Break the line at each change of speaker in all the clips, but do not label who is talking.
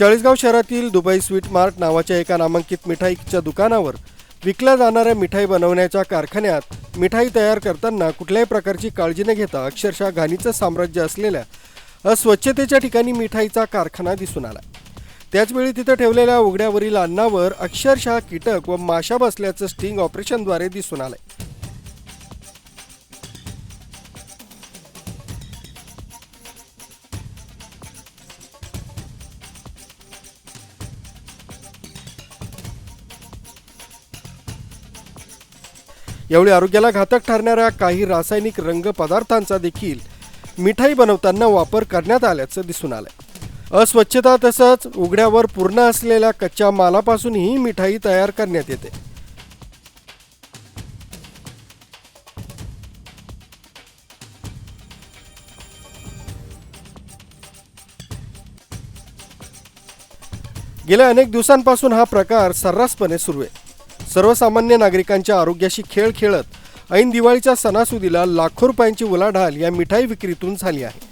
चाळीसगाव शहरातील Dubai sweet mart नावाच्या एका नामांकित मिठाईच्या दुकानावर विकल्या जाणाऱ्या मिठाई बनवण्याच्या कारखान्यात मिठाई तयार करताना कुठल्याही प्रकारची काळजी न घेता अक्षरशः घाणीचं साम्राज्य असलेल्या अस्वच्छतेच्या ठिकाणी मिठाईचा कारखाना दिसून आला. त्याचवेळी तिथं ठेवलेल्या उघड्यावरील अन्नावर अक्षरशः कीटक व माशा बसल्याचं स्टिंग ऑपरेशनद्वारे दिसून आलंय. यावेळी आरोग्याला घातक ठरणाऱ्या काही रासायनिक रंग पदार्थांचा देखील मिठाई बनवताना वापर करण्यात आल्याचं दिसून आलंय. अस्वच्छता तसंच उघड्यावर पूर्ण असलेल्या कच्च्या मालापासून ही मिठाई तयार करण्यात येते. गेल्या अनेक दिवसांपासून हा प्रकार सर्रासपणे सुरू आहे. सर्वसामान्य नागरिकांच्या आरोग्याशी खेळ खेळत ऐन दिवाळीच्या सणासुदीला लाखो रुपयांची उलाढाल या मिठाई विक्रीतून झाली आहे.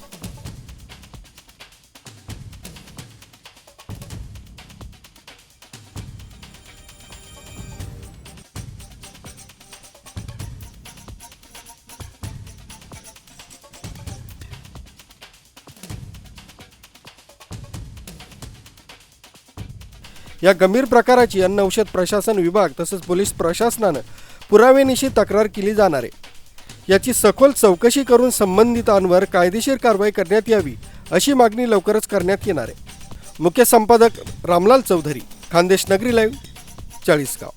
या गंभीर प्रकाराची अन्न औषध प्रशासन विभाग तसंच पोलीस प्रशासनानं पुरावेनिशी तक्रार केली जाणार आहे. याची सखोल चौकशी करून संबंधितांवर कायदेशीर कारवाई करण्यात यावी अशी मागणी लवकरच करण्यात येणार आहे. मुख्य संपादक रामलाल चौधरी खानदेश नगरी लाईव्ह चाळीसगाव.